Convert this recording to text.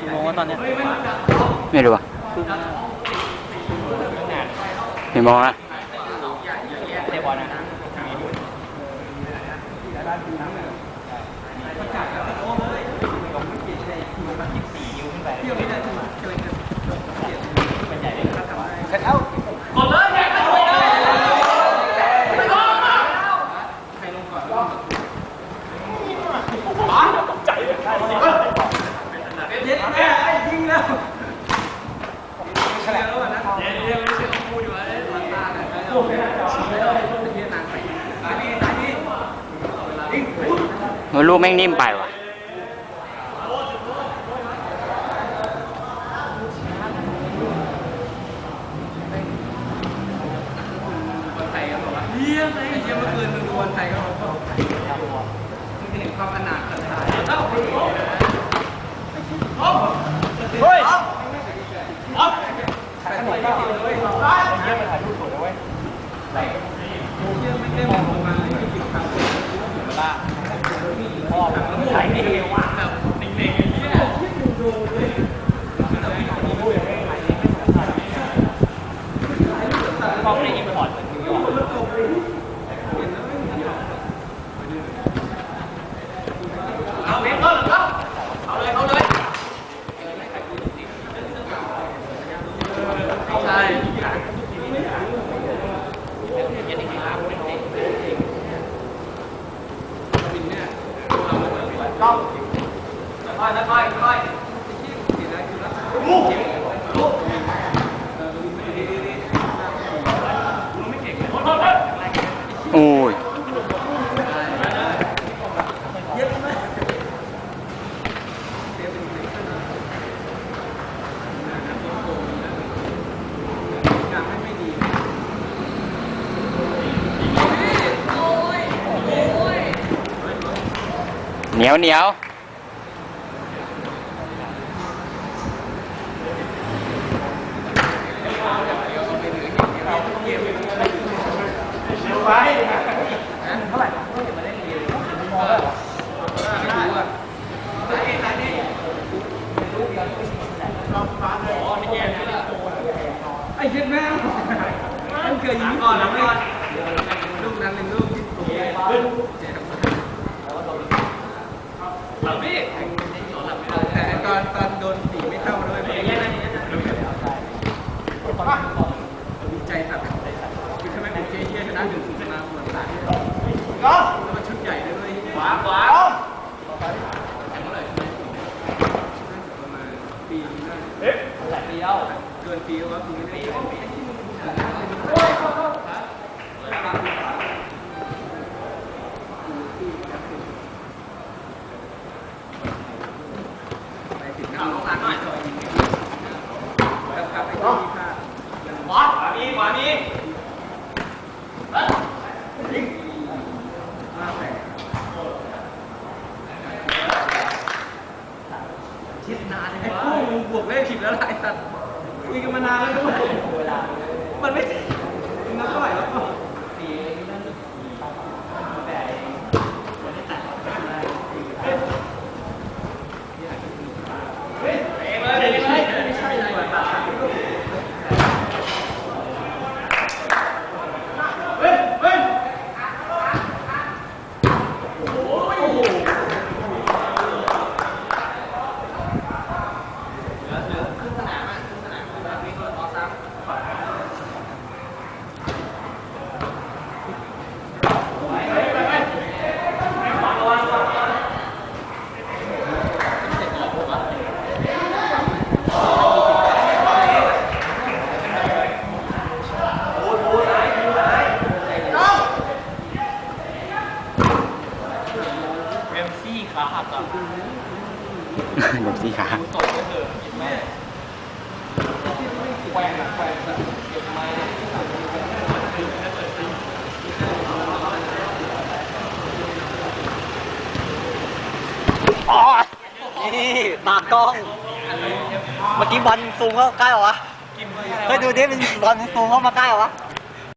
กี่โมงวะตอนเนี้ยไม่รู้อะเห็นมองนะ เตะบอลนะ มันลูกแม่งนิ่มไปว่ะเยี่ยมเลยเยี่ยมเมื่อคืนมึงดูวันไทยก็บอกมึงเห็นความขนาดของไทยเอ้าเฮ้ยอ๊อฟใส่ขนมเปล่าเลยเยี่ยมไปถ่ายรูปสวยเลยเว้ยเยี่ยมไม่ได้มองลงมาเลยอยู่ครับบ้าพ่ อใส่ไม่เอวอะบอย่างเงี้ยกล้องในอินพอร์ตเหมือนนิวยอร์ก เอาเบรกเอาเอาเอาเลยเอาเลยใช่ ต้องค่อยค่อยค่อยมูไม่เก่งเลย โอ้ย เหนียวเหนียวไอ้เช็ดแม่มันเกิดยิงก่อนแล้วก่ลูกนั้นเป็นลูกที่ถูกหลับพี่แต่ตอนตอนโดนสีไม่เข้าด้วยดีใจสัตว์คือทำไมผมเจ๊เยี่ยช นะหนึ่งศูนย์มาเหมือนต่างแล้วมันชุดใหญ่ด้วยขวาขวาต่อไประมาณปีนึงได้หลายปีแล้วเกินปีแล้วว่าคุณไม่ได้ไปถึงหน้าโรงงานหน่อยแล้วกลับไปที่ผ้าบอสขวามีขวามีผ้ ชิดนานไอ้พวกมึงบวกเลขผิดแล้วไอ้สัตว์คุยกันมานานแล้วด้วยมันไม่มึงนับเท่าไหร่แล้ว ไม่ใช่ไม่ใช่เลยเฮ้ยเฮ้ย เรมซี่ ขาหักอะเดี๋ยวสิขาตกไปเถอะเห็นไหมแกว่งอะแกว่งแบบเก็บไม้อ๋อนี่ตากล้อง เมื่อกี้บอลซูมเข้าใกล้เหรอวะเฮ้ยดูดิเป็นบอลซูมเข้ามาใกล้เหรอวะ